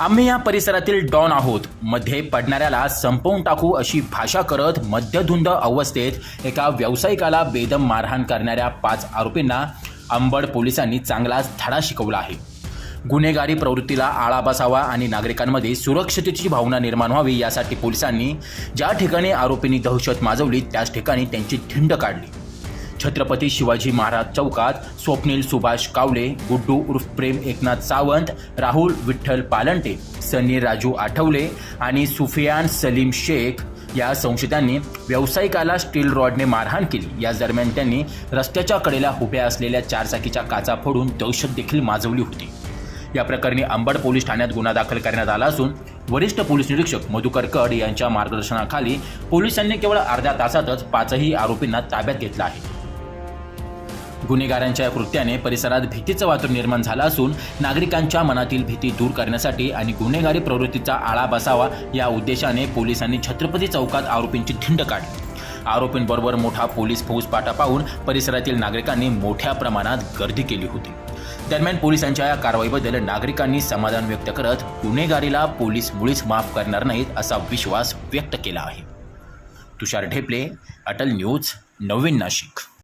आम्ही या परिसरातील डॉन आहोत. मध्ये पडणाऱ्याला संपवून टाकू अशी भाषा करत मध्यधुंद अवस्थेत एका व्यावसायिकाला बेदम मारहाण करणाऱ्या पाच आरोपींना अंबड पोलिसांनी चांगलाच धडा शिकवला आहे. गुन्हेगारी प्रवृत्तीला आळा बसावा आणि नागरिकांमध्ये सुरक्षतेची भावना निर्माण व्हावी यासाठी पोलिसांनी ज्या ठिकाणी आरोपींनी दहशत माजवली त्याच ठिकाणी त्यांची थिंड काढली. छत्रपती शिवाजी महाराज चौकात स्वप्नील सुभाष कावले गुड्डू उर्फ प्रेम एकनाथ सावंत राहुल विठ्ठल पालंटे सनी राजू आठवले आणि सुफियान सलीम शेख या संशयितांनी व्यावसायिकाला स्टील रॉडने मारहाण केली. याच दरम्यान त्यांनी रस्त्याच्या कडेला उभ्या असलेल्या चारचाकीच्या काचा फोडून दहशत देखील माजवली होती. या प्रकरणी अंबड पोलीस ठाण्यात गुन्हा दाखल करण्यात आला असून वरिष्ठ पोलीस निरीक्षक मधुकर कड यांच्या मार्गदर्शनाखाली पोलिसांनी केवळ अर्ध्या तासातच पाचही आरोपींना ताब्यात घेतलं आहे. गुन्हेगारांच्या या कृत्याने परिसरात भीतीचं वातावरण निर्माण झालं असून नागरिकांच्या मनातील भीती दूर करण्यासाठी आणि गुन्हेगारी प्रवृत्तीचा आळा बसावा या उद्देशाने पोलिसांनी छत्रपती चौकात आरोपींची धिंड काढली. आरोपींबरोबर मोठा पोलीस फौजपाटा पाहून परिसरातील नागरिकांनी मोठ्या प्रमाणात गर्दी केली होती. दरम्यान पोलिसांच्या या कारवाईबद्दल नागरिकांनी समाधान व्यक्त करत गुन्हेगारीला पोलीस मुळीच माफ करणार नाहीत असा विश्वास व्यक्त केला आहे. तुषार ढेपले अटल न्यूज नवीन नाशिक.